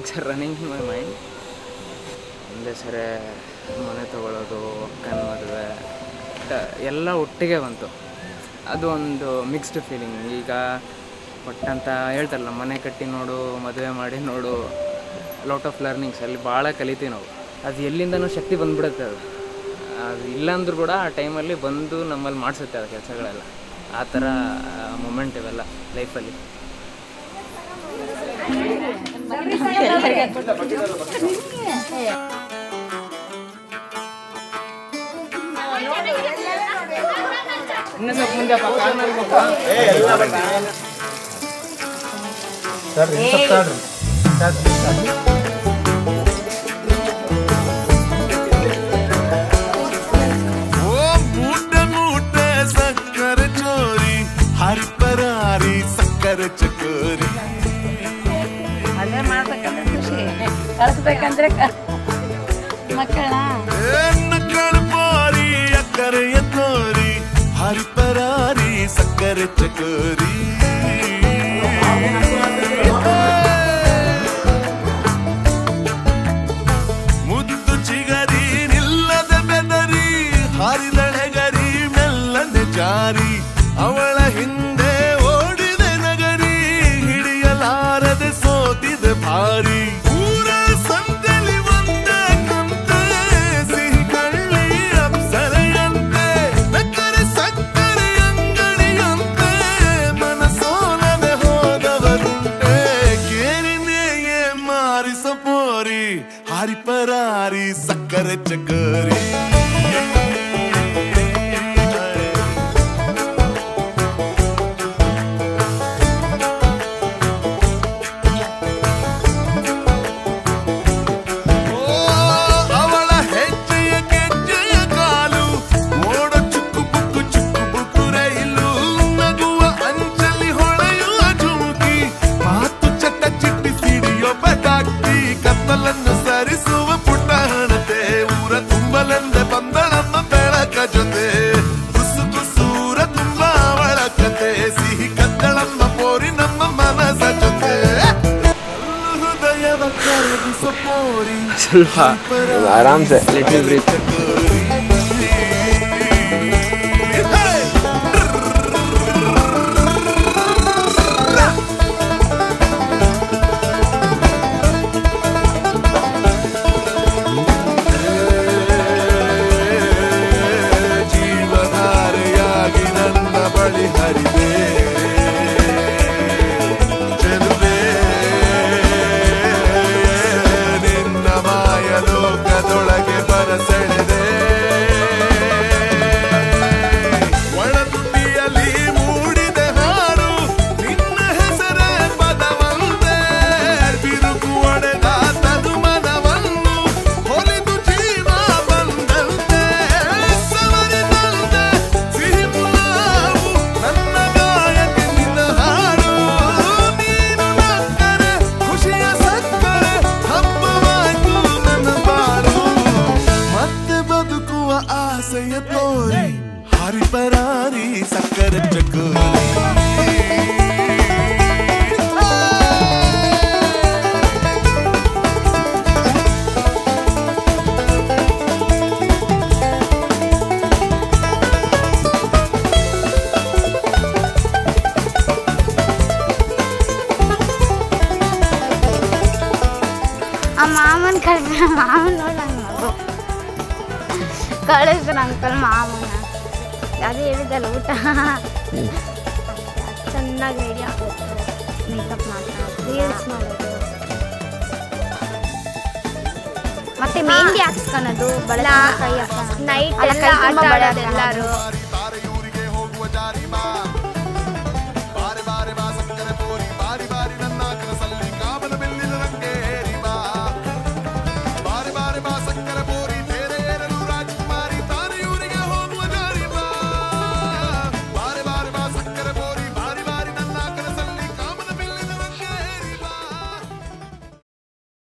Things are running in my mind ಒಂದೇ ಸರಿ ಮನೆ ತೊಗೊಳ್ಳೋದು ಅಕ್ಕನ ಮದುವೆ ಎಲ್ಲ ಒಟ್ಟಿಗೆ ಬಂತು. ಅದು ಒಂದು ಮಿಕ್ಸ್ಡ್ ಫೀಲಿಂಗ್ ಈಗ ಒಟ್ಟಂತ ಹೇಳ್ತಾರಲ್ಲ, ಮನೆ ಕಟ್ಟಿ ನೋಡು, ಮದುವೆ ಮಾಡಿ ನೋಡು ಲಾಟ್ ಆಫ್ ಲರ್ನಿಂಗ್ಸ್ ಅಲ್ಲಿ ಭಾಳ ಕಲಿತೀವಿ ನಾವು. ಅದು ಎಲ್ಲಿಂದನೂ ಶಕ್ತಿ ಬಂದುಬಿಡುತ್ತೆ ಅದು. ಅದು ಇಲ್ಲಾಂದ್ರೂ ಕೂಡ ಆ ಟೈಮಲ್ಲಿ ಬಂದು ನಮ್ಮಲ್ಲಿ ಮಾಡಿಸುತ್ತೆ ಅದು ಕೆಲಸಗಳೆಲ್ಲ. ಆ ಥರ ಮೂಮೆಂಟ್ ಇವೆಲ್ಲ ಲೈಫಲ್ಲಿ Ini sebelum dia pakai, pakaian sebelum dia. Eh, ini apa ini? Ntar. ಕಳಿಸ್ಬೇಕಂದ್ರೆ ತೋರಿ ಹರಿಪರಾರಿ ಸಕ್ಕರೆ ಚಕೋರಿ. ಮುದ್ದು ಚಿಗರಿ ನಿಲ್ಲದ ಬೆದರಿ ಹಾರಿದಳೆಗರಿ ಮೆಲ್ಲನೆ ಜಾರಿ, ಅವಳ ಹಿಂದೆ ಓಡಿದೆ ನಗರಿ, ಹಿಡಿಯಲಾರದೆ ಸೋತಿದೆ ಭಾರಿ. ಪೋರಿ ಹರಿಪರಾರಿ ಸಕ್ಕರೆ ಚಕರಿ ಸ್ವಲ್ಪ ಆರಾಮ್ಸೆ ಲಿಟಲ್ ಬ್ರೀತ್ ಬದುಕುವ ಆಸೆಯ ತೋರಿ ಹರಿಪರಾರಿ ಸಕ್ಕರೆ ಚಕೋರಿ ಆ ಮಾಮನ ಕಳ್ಸ ಮಾಮನ ನೋಡಂಗ ಕಳಿಸ್ರ ಅಂಕಲ್ ಮಾಮನ ಅದೇ ಹೇಳಿದಲ್ಲ ಊಟ. ಚೆನ್ನಾಗಿ ರೆಡಿ ಆಗೋದು ಮೇಕಪ್ ಮಾಡೋದು ರೀಲ್ಸ್ ಮಾಡೋದು ಮತ್ತೆ ಮೆಹಂದಿ ಹಾಕ್ಸ್ಕೊಳೋದು ಬಳ ಕೈ ಹಾಕೋದು ನೈಟ್ ಎಲ್ಲ ಆಟ ಬಳೆ ಆಡೋದು ಎಲ್ಲರೂ.